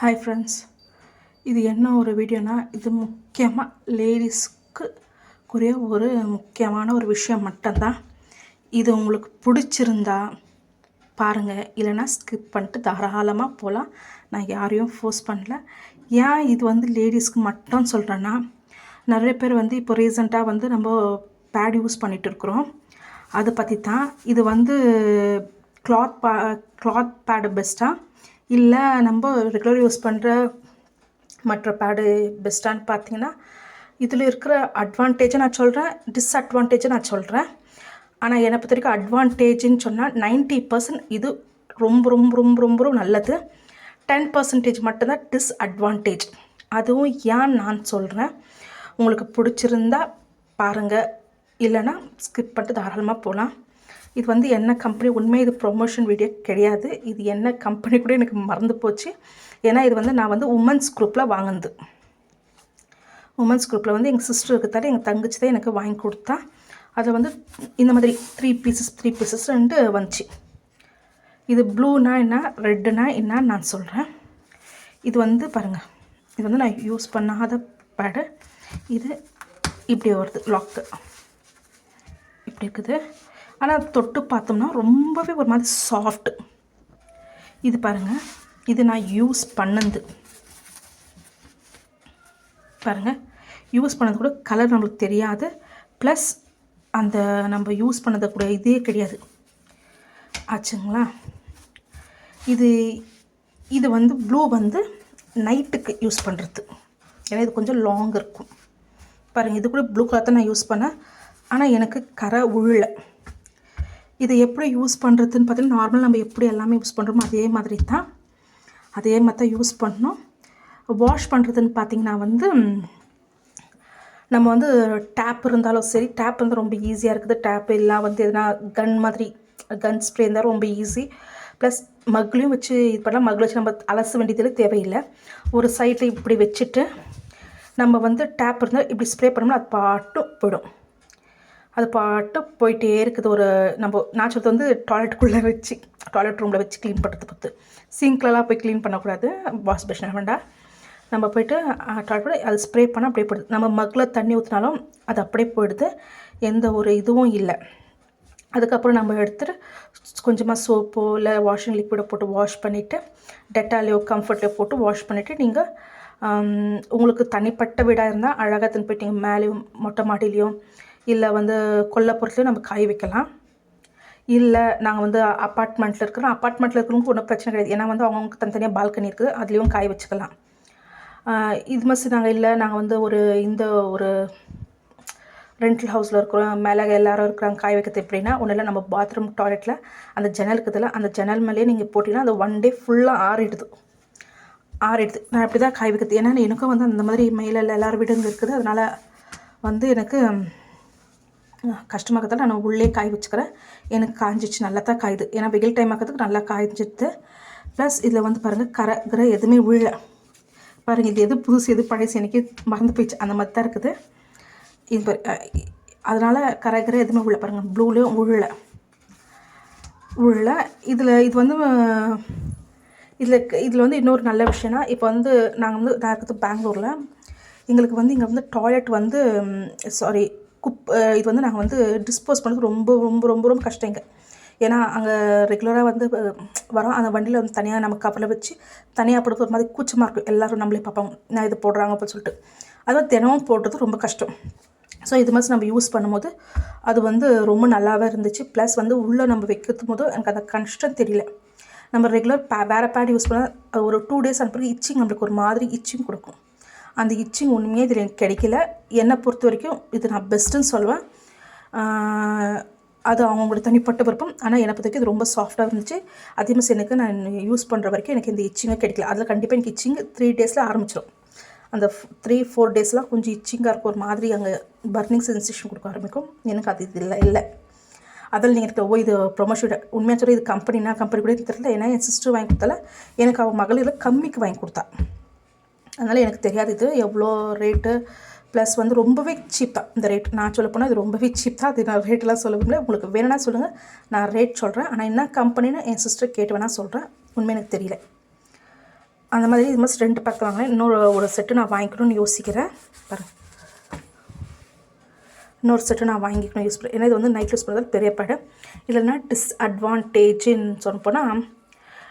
Hi friends இது என்ன ஒரு வீடியோனா இது முக்கியமாக லேடிஸ்க்கு குரிய ஒரு முக்கியமான ஒரு விஷயம் மட்டும்தான். இது உங்களுக்கு பிடிச்சிருந்தா பாருங்கள் இல்லைன்னா ஸ்கிப் பண்ணிட்டு தாராளமாக போகலாம் நான் யாரையும் ஃபோர்ஸ் பண்ணல. ஏன் இது வந்து லேடிஸ்க்கு மட்டும் சொல்கிறேன்னா நிறைய பேர் வந்து இப்போ ரீசெண்டாக வந்து நம்ம பேட் யூஸ் பண்ணிகிட்டு இருக்கிறோம். அதை பற்றி தான் இது வந்து கிளாத் பா கிளாத் பேடு பெஸ்ட்டாக இல்லை நம்ம ரெகுலர் யூஸ் பண்ணுற மற்ற பேடு பெஸ்ட்டான்னு பார்த்தீங்கன்னா இதில் இருக்கிற அட்வான்டேஜை நான் சொல்கிறேன் டிஸ்அட்வான்டேஜை நான் சொல்கிறேன் ஆனால் என்னை பொறுத்த வரைக்கும் அட்வான்டேஜ்னு சொன்னால் நைன்ட்டி பர்சன்ட் இது ரொம்ப ரொம்ப ரொம்ப ரொம்ப ரொம்ப நல்லது. டென் பர்சன்டேஜ் மட்டும்தான் டிஸ்அட்வான்டேஜ் அதுவும் ஏன் நான் சொல்கிறேன் உங்களுக்கு பிடிச்சிருந்தா பாருங்கள் இல்லைன்னா ஸ்கிப் பண்ணிட்டு தாராளமாக போகலாம் இது வந்து என்ன கம்பெனி உண்மை இது ப்ரொமோஷன் வீடியோ கிடையாது. இது என்ன கம்பெனி கூட எனக்கு மறந்து போச்சு. ஏன்னா இது வந்து நான் வந்து உமன்ஸ் குரூப்பில் வாங்கினது. உமன்ஸ் குரூப்பில் வந்து எங்கள் சிஸ்டருக்கு தர எங்கள் தங்கச்சி தான் எனக்கு வாங்கி கொடுத்தா. அதில் வந்து இந்த மாதிரி த்ரீ பீசஸ் த்ரீ பீசஸ் ரெண்டு வந்துச்சு. இது ப்ளூனா என்ன ரெட்டுனா என்ன நான் சொல்கிறேன் இது வந்து பாருங்கள் இது வந்து நான் யூஸ் பண்ணாத பேடு இது இப்படி வருது லாக்கு இப்படி இருக்குது. ஆனால் தொட்டு பார்த்தோம்னா ரொம்பவே ஒரு மாதிரி சாஃப்ட் இது பாருங்கள் இது நான் யூஸ் பண்ணது. பாருங்கள் யூஸ் பண்ணது கூட கலர் நம்மளுக்கு தெரியாது. ப்ளஸ் அந்த நம்ம யூஸ் பண்ணது கூட இதே கிடையாது. ஆச்சுங்களா? இது இது வந்து ப்ளூ வந்து நைட்டுக்கு யூஸ் பண்ணுறது ஏன்னா இது கொஞ்சம் லாங் இருக்கும். பாருங்கள் இது கூட ப்ளூ கலர் தான் நான் யூஸ் பண்ணேன். ஆனால் எனக்கு கரை உள்ள இதை எப்படி யூஸ் பண்ணுறதுன்னு பார்த்தீங்கன்னா நார்மல் நம்ம எப்படி எல்லாமே யூஸ் பண்ணுறோமோ அதே மாதிரி தான் அதே மாதிரி தான் யூஸ் பண்ணணும். வாஷ் பண்ணுறதுன்னு பார்த்திங்கன்னா வந்து நம்ம வந்து டேப் இருந்தாலும் சரி டேப் வந்து ரொம்ப ஈஸியாக இருக்குது. டேப் எல்லாம் வந்து எதுனா கன் மாதிரி கன் ஸ்ப்ரே இருந்தால் ரொம்ப ஈஸி ப்ளஸ் மக்லையும் வச்சு இது பண்ணலாம். மக்களை வச்சு நம்ம அலச வேண்டியதில் தேவையில்லை. ஒரு சைடில் இப்படி வச்சுட்டு நம்ம வந்து டேப் இருந்தால் இப்படி ஸ்ப்ரே பண்ணோம்னா அது பாட்டும் போயிடும். அது பாட்டு போயிட்டே இருக்குது. ஒரு நம்ம நான் சொல்கிறது வந்து டாய்லெட்டுக்குள்ளே வச்சு டாய்லெட் ரூமில் வச்சு க்ளீன் பண்ணுறது பார்த்து சிங்க்லலாம் போய் க்ளீன் பண்ணக்கூடாது. வாஷ் பேஷன் வேண்டாம். நம்ம போயிட்டு டாய்லெட் அது ஸ்ப்ரே பண்ணால் அப்படியே போயிடுது. நம்ம மக்கில் தண்ணி ஊற்றினாலும் அது அப்படியே போயிடுது. எந்த ஒரு இதுவும் இல்லை. அதுக்கப்புறம் நம்ம எடுத்துகிட்டு கொஞ்சமாக சோப்போ இல்லை வாஷிங் லிக்விடை போட்டு வாஷ் பண்ணிவிட்டு டெட்டாலையோ கம்ஃபர்ட்லையோ போட்டு வாஷ் பண்ணிவிட்டு நீங்கள் உங்களுக்கு தனிப்பட்ட வீடாக இருந்தால் அழகாக தண்ணி போயிட்டீங்க மேலேயும் மொட்டை மாடிலையும் இல்லை வந்து கொல்லப்புறத்துலையும் நம்ம காய வைக்கலாம். இல்லை நாங்கள் வந்து அப்பார்ட்மெண்ட்டில் இருக்கிறோம். அப்பார்ட்மெண்ட்டில் இருக்கிறவங்க ஒன்றும் பிரச்சனை கிடையாது. ஏன்னா வந்து அவங்களுக்கு தனித்தனியாக பால்கனி இருக்குது. அதுலேயும் காய வச்சுக்கலாம். இது மாதிரி நாங்கள் இல்லை நாங்கள் வந்து ஒரு இந்த ஒரு ரெண்டல் ஹவுஸில் இருக்கிறோம். மேலே எல்லாரும் இருக்கிறாங்க. காய வைக்கிறது எப்படின்னா ஒன்றும் இல்லை நம்ம பாத்ரூம் டாய்லெட்டில் அந்த ஜன்னல் இருக்குதுல அந்த ஜன்னல் மேலேயே நீங்கள் போட்டிங்கன்னா அது ஒன் டே ஃபுல்லாக ஆறிடுது. ஆறிடுது. நான் அப்படி தான் காய வைக்கிறது. ஏன்னா எனக்கும் வந்து அந்த மாதிரி மேலே எல்லோரும் வீடுங்க இருக்குது. அதனால் வந்து எனக்கு கஷ்டமாக இருக்கிறதால நான் உள்ளே காய வச்சுக்கிறேன். எனக்கு காய்ஞ்சிச்சு நல்லா தான் காயுது. ஏன்னா வெயில் டைம் ஆக்கிறதுக்கு நல்லா காய்ஞ்சிடுது. ப்ளஸ் இதில் வந்து பாருங்கள் கரை கிரை எதுவுமே விழல பாருங்கள் இது எது புதுசு எது பழசு எனக்கு மறந்து போயிடுச்சு. அந்த மாதிரி தான் இருக்குது. இது அதனால் கரை கரை எதுவுமே உள்ள பாருங்கள் ப்ளூலேயும் உள்ள உள்ள இதில் இது வந்து இதில் இதில் வந்து இன்னொரு நல்ல விஷயம்னா இப்போ வந்து நாங்கள் வந்து நான் இருக்கிறது பெங்களூரில் எங்களுக்கு வந்து இங்கே வந்து டாய்லெட் வந்து சாரி குப் இது வந்து நாங்கள் வந்து டிஸ்போஸ் பண்ணுறது ரொம்ப ரொம்ப ரொம்ப ரொம்ப கஷ்டம் இங்கே. ஏன்னா அங்கே ரெகுலராக வந்து வரோம். அந்த வண்டியில் வந்து தனியாக நம்ம கவரில் வச்சு தனியாக போடுறது ஒரு மாதிரி கூச்சமாக இருக்கும். எல்லோரும் நம்மளே பார்ப்பாங்க நான் இது போடுறாங்க அப்படின்னு சொல்லிட்டு. அதுவும் தினமும் போடுறது ரொம்ப கஷ்டம். ஸோ இது மாதிரி நம்ம யூஸ் பண்ணும்போது அது வந்து ரொம்ப நல்லாவே இருந்துச்சு. ப்ளஸ் வந்து உள்ளே நம்ம வைக்கிறது போது எனக்கு அந்த கஷ்டம் தெரியல. நம்ம ரெகுலர் பே வேறு பேட் யூஸ் பண்ணால் ஒரு டூ டேஸ் அனுப்புறது இச்சிங் நம்மளுக்கு ஒரு மாதிரி இச்சிங் கொடுக்கும். அந்த இச்சிங் ஒன்றுமே இதில் எனக்கு கிடைக்கல. என்னை பொறுத்த வரைக்கும் இது நான் பெஸ்ட்டுன்னு சொல்லுவேன். அது அவங்களோட தனிப்பட்ட விருப்பம். ஆனால் என்னை பொறுத்த வரைக்கும் இது ரொம்ப சாஃப்டாக இருந்துச்சு. அதே மாதிரி எனக்கு நான் யூஸ் பண்ணுற வரைக்கும் எனக்கு இந்த இச்சிங்கே கிடைக்கல. அதில் கண்டிப்பாக எனக்கு இச்சிங் த்ரீ டேஸில் ஆரம்பிச்சிடும் அந்த த்ரீ ஃபோர் டேஸ்லாம் கொஞ்சம் இச்சிங்காக இருக்கும் ஒரு மாதிரி அங்கே பர்னிங் சென்சேஷன் கொடுக்க ஆரம்பிக்கும். எனக்கு அது இது இல்லை. இல்லை அதில் நீங்கள் இருக்க ஓ இது ப்ரொமோஷன் உண்மையாக சொல்லி இது கம்பெனினா கம்பெனி கூட தெரியல. ஏன்னா என் சிஸ்டர் வாங்கி கொடுத்தால எனக்கு அவள் மகளிரில் கம்மிக்கு வாங்கி கொடுத்தா. அதனால் எனக்கு தெரியாது. இது எவ்வளோ ரேட்டு ப்ளஸ் வந்து ரொம்பவே சீப் தான் இந்த ரேட் நான் சொல்ல போனால் இது ரொம்பவே சீப் தான். அது நான் ரேட்டெலாம் சொல்ல முடியல. உங்களுக்கு வேணும்னா சொல்லுங்கள் நான் ரேட் சொல்கிறேன் ஆனால் என்ன கம்பெனின்னு என் சிஸ்டர் கேட்டு வேணால் சொல்கிறேன் உண்மை எனக்கு தெரியல. அந்த மாதிரி இது மாதிரி ரெண்டு பேக் வாங்கினேன். இன்னொரு ஒரு செட்டு நான் வாங்கிக்கணும்னு யோசிக்கிறேன். பாருங்கள் இன்னொரு செட்டு நான் வாங்கிக்கணும் யூஸ் பண்ண ஏன்னா இது வந்து நைட் யூஸ் பண்ணுறது பெரிய பேடு இல்லைன்னா டிஸ்அட்வான்டேஜ்னு சொல்ல போனால்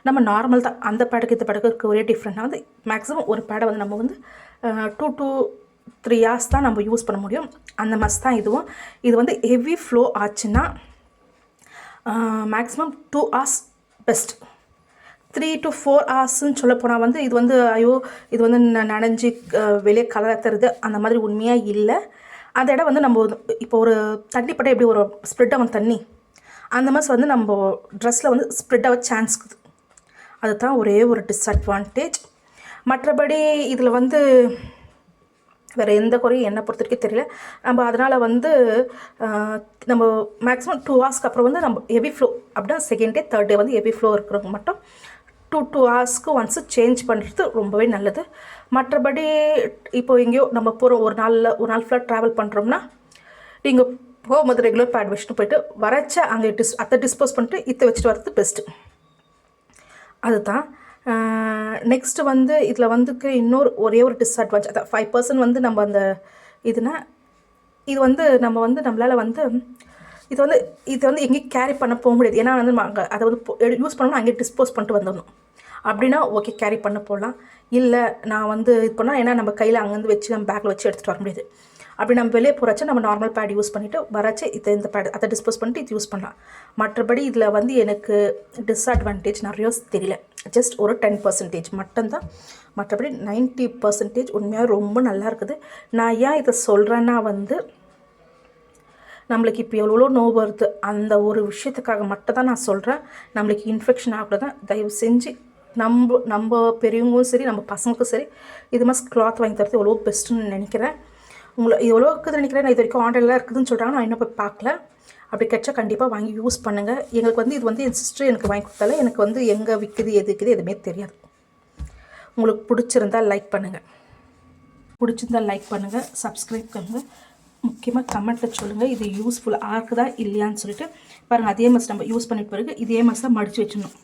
நம்ம நார்மல் தான் அந்த பேடுக்கு இந்த பேடுக்கு இருக்க ஒரே டிஃப்ரெண்ட்டாக வந்து மேக்ஸிமம் ஒரு பேடை வந்து நம்ம வந்து டூ டூ த்ரீ ஹார்ஸ் தான் நம்ம யூஸ் பண்ண முடியும். அந்த மாதிரி தான் இதுவும். இது வந்து ஹெவி ஃப்ளோ ஆச்சுன்னா maximum two hours best three to four ஹவர்ஸ்ன்னு சொல்ல போனால் வந்து இது வந்து ஐயோ இது வந்து ந- நனைஞ்சு வெளியே கலர் தருது அந்த மாதிரி உண்மையாக இல்லை. அந்த இடம் வந்து நம்ம இப்போ ஒரு தண்ணி பட்டா எப்படி ஒரு ஸ்ப்ரெட் ஆகும் தண்ணி? அந்த மாதிரி வந்து நம்ம ட்ரெஸ்ஸில் வந்து ஸ்ப்ரெட் ஆக சான்ஸ் இருக்குது. அதுதான் ஒரே ஒரு டிஸ்அட்வான்டேஜ் மற்றபடி இதில் வந்து வேறு எந்த குறையும் என்னை பொறுத்த வரைக்கும் தெரியல. நம்ம அதனால் வந்து நம்ம மேக்ஸிமம் டூ ஹவர்ஸ்க்கு அப்புறம் வந்து நம்ம ஹெவி ஃப்ளோ அப்படின்னா செகண்ட் டே தேர்ட் டே வந்து ஹெவி ஃப்ளோ இருக்கிறவங்க மட்டும் டூ டூ ஹவர்ஸ்க்கு ஒன்ஸு சேஞ்ச் பண்ணுறது ரொம்பவே நல்லது. மற்றபடி இப்போ எங்கேயோ நம்ம போகிறோம் ஒரு நாளில் ஒரு நாள் ஃபுல்லாக ட்ராவல் பண்ணுறோம்னா நீங்கள் போகும்போது ரெகுலர் பேட் வச்சுட்டு போயிட்டு வரச்ச அங்கே டிஸ் அதை டிஸ்போஸ் பண்ணிட்டு இத்தை வச்சுட்டு வரது பெஸ்ட்டு அதுதான். நெக்ஸ்ட்டு வந்து இதில் வந்துக்கு இன்னொரு ஒரே ஒரு டிஸ்அட்வான்டேஜ் அதான் ஃபைவ் பர்சன்ட் வந்து நம்ம அந்த இதுனா இது வந்து நம்ம வந்து நம்மளால் வந்து இது வந்து இது வந்து எங்கேயும் கேரி பண்ண போக முடியாது. ஏன்னா வந்து நம்ம அங்கே அதை வந்து யூஸ் பண்ணோம்னா அங்கேயே டிஸ்போஸ் பண்ணிட்டு வந்துடணும். அப்படின்னா ஓகே கேரி பண்ண போகலாம். இல்லை நான் வந்து இது பண்ணால் ஏன்னா நம்ம கையில் அங்கேருந்து வச்சு நம்ம பேக்கில் வச்சு எடுத்துகிட்டு வர முடியாது. அப்படி நம்ம வெளியே போகிறச்ச நம்ம நார்மல் பேட் யூஸ் பண்ணிவிட்டு வரச்சு இதை இந்த பேட் அதை டிஸ்போஸ் பண்ணிட்டு இது யூஸ் பண்ணலாம். மற்றபடி இதில் வந்து எனக்கு டிஸ்அட்வான்டேஜ் நிறைய தெரியல. ஜஸ்ட் ஒரு டென் பர்சன்டேஜ் மட்டும்தான். மற்றபடி 90% பர்சன்டேஜ் உண்மையாக ரொம்ப நல்லா இருக்குது. நான் ஏன் இதை சொல்கிறேன்னா வந்து நம்மளுக்கு இப்போ எவ்வளோ நோவு வருது அந்த ஒரு விஷயத்துக்காக மட்டும் தான் நான் சொல்கிறேன் நம்மளுக்கு இன்ஃபெக்ஷன் ஆகக்கூடாது. தயவு செஞ்சு நம்ம நம்ம பெரியவங்களும் சரி நம்ம பசங்களுக்கும் சரி இது மாதிரி கிளாத் வாங்கி தரது எவ்வளோ பெஸ்ட்டுன்னு நினைக்கிறேன். உங்களை எவ்வளோ இருக்குது நினைக்கிறேன். நான் இது வரைக்கும் ஆன்லைனில் இருக்குதுன்னு சொல்கிறாங்க நான் இன்னும் போய் பார்க்கல. அப்படி கிடச்சா கண்டிப்பாக வாங்கி யூஸ் பண்ணுங்கள் எங்களுக்கு வந்து இது வந்து என் சிஸ்டர் எனக்கு வாங்கி கொடுத்தால எனக்கு வந்து எங்கே விற்குது எது விற்குது எதுவுமே தெரியாது. உங்களுக்கு பிடிச்சிருந்தா லைக் பண்ணுங்கள் பிடிச்சிருந்தா லைக் பண்ணுங்கள் சப்ஸ்கிரைப் பண்ணுங்கள் முக்கியமாக கமெண்ட்டில் சொல்லுங்கள் இது யூஸ்ஃபுல்லாக இருக்குதா இல்லையான்னு சொல்லிட்டு பாருங்கள் அதே மாதிரி நம்ம யூஸ் பண்ணிட்டு பிறகு இதே மாதிரி தான் மடித்து வச்சிடணும்.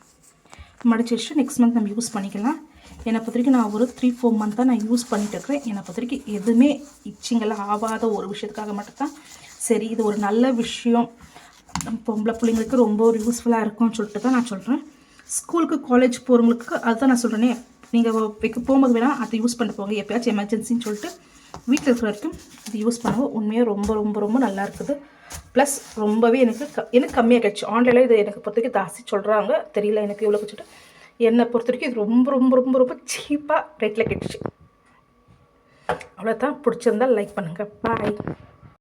மடித்து வச்சுட்டு நெக்ஸ்ட் மந்த் நம்ம யூஸ் பண்ணிக்கலாம். என்னை பொறுத்தவரைக்கும் நான் ஒரு த்ரீ ஃபோர் மந்த் தான் நான் யூஸ் பண்ணிட்டு இருக்கிறேன். என்னை பொறுத்தவரைக்கும் எதுவுமே இச்சிங்கெல்லாம் ஆகாத ஒரு விஷயத்துக்காக மட்டும்தான். சரி இது ஒரு நல்ல விஷயம். பொம்பளை பிள்ளைங்களுக்கு ரொம்ப ஒரு யூஸ்ஃபுல்லாக இருக்கும்னு சொல்லிட்டு தான் நான் சொல்கிறேன் ஸ்கூலுக்கு காலேஜ் போகிறவங்களுக்கு அதுதான் நான் சொல்கிறேனே நீங்கள் வைக்க போகும்போது வேணால் அதை யூஸ் பண்ணிட்டு போங்க. எப்பயாச்சும் எமர்ஜென்சின்னு சொல்லிட்டு வீட்டில் இருக்கிற வரைக்கும் இது யூஸ் பண்ணுவோம் உண்மையாக ரொம்ப ரொம்ப ரொம்ப நல்லா இருக்குது. ப்ளஸ் ரொம்பவே எனக்கு க எனக்கு கம்மியாக கிடச்சி. ஆன்லைனில் இது எனக்கு பொறுத்தவரைக்கும் ஜாஸ்தி சொல்கிறாங்க தெரியல எனக்கு எவ்வளோ வச்சுட்டு என்னை பொறுத்த வரைக்கும் இது ரொம்ப ரொம்ப ரொம்ப ரொம்ப சீப்பாக ரேட்டில் கிடச்சி அவ்வளோதான் பிடிச்சிருந்தா லைக் பண்ணுங்கள் பாய்